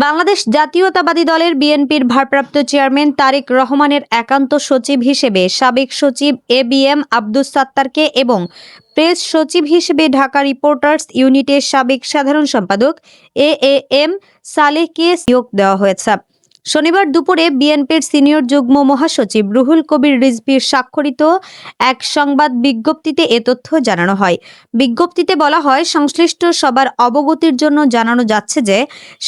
বাংলাদেশ জাতীয়তাবাদী দলের বিএনপির ভারপ্রাপ্ত চেয়ারম্যান তারেক রহমানের একান্ত সচিব হিসেবে সাবেক সচিব এ বি এম আব্দুস সাত্তারকে এবং প্রেস সচিব হিসেবে ঢাকা রিপোর্টার্স ইউনিটের সাবেক সাধারণ সম্পাদক এ এ এম সালেহকে নিয়োগ দেওয়া হয়েছে। শনিবার দুপুরে বিএনপির সিনিয়র যুগ্ম মহাসচিব রুহুল কবির রিজভির স্বাক্ষরিত এক সংবাদ বিজ্ঞপ্তিতে এ তথ্য জানানো হয়। বিজ্ঞপ্তিতে বলা হয়, সংশ্লিষ্ট সবার অবগতির জন্য জানানো যাচ্ছে যে,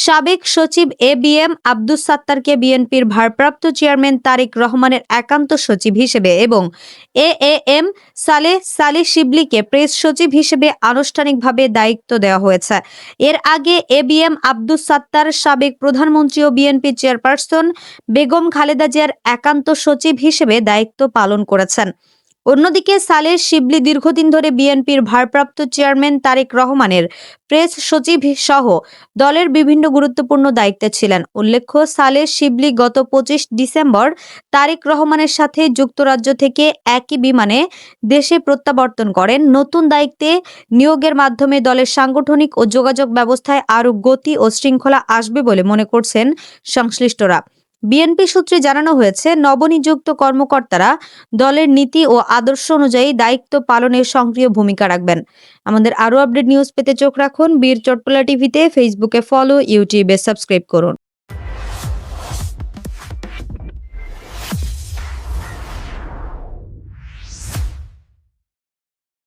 সাবেক সচিব এ বি এম আব্দুস সাত্তারকে বিএনপির ভারপ্রাপ্ত চেয়ারম্যান তারেক রহমানের একান্ত সচিব হিসেবে এবং এ এ এম সালে সালেহ শিবলিকে প্রেস সচিব হিসেবে আনুষ্ঠানিকভাবে দায়িত্ব দেওয়া হয়েছে। এর আগে A B M Abdus Sattar সাবেক প্রধানমন্ত্রী ও বিএনপি চেয়ারপারসন বেগম খালেদা জিয়ার একান্ত সচিব হিসেবে দায়িত্ব পালন করেছেন। অন্যদিকে সালেহ শিবলি দীর্ঘদিন ধরে বিএনপির ভারপ্রাপ্ত চেয়ারম্যান তারেক রহমানের প্রেস সচিব সহ দলের বিভিন্ন গুরুত্বপূর্ণ দায়িত্বে ছিলেন। উল্লেখ্য সালেহ শিবলি গত পঁচিশ ডিসেম্বর তারেক রহমানের সাথে যুক্তরাজ্য থেকে একই বিমানে দেশে প্রত্যাবর্তন করেন। নতুন দায়িত্বে নিয়োগের মাধ্যমে দলের সাংগঠনিক ও যোগাযোগ ব্যবস্থায় আরও গতি ও শৃঙ্খলা আসবে বলে মনে করছেন সংশ্লিষ্টরা। বিএনপি সূত্রে জানানো হয়েছে, নবনিযুক্ত কর্মকর্তারা দলের নীতি ও আদর্শ অনুযায়ী দায়িত্ব পালনের সক্রিয় ভূমিকা রাখবেন। আমাদের আরও আপডেট নিউজ পেতে চোখ রাখুন, বীর চটপলা টিভিতে, ফেসবুকে ফলো, ইউটিউবে সাবস্ক্রাইব করুন।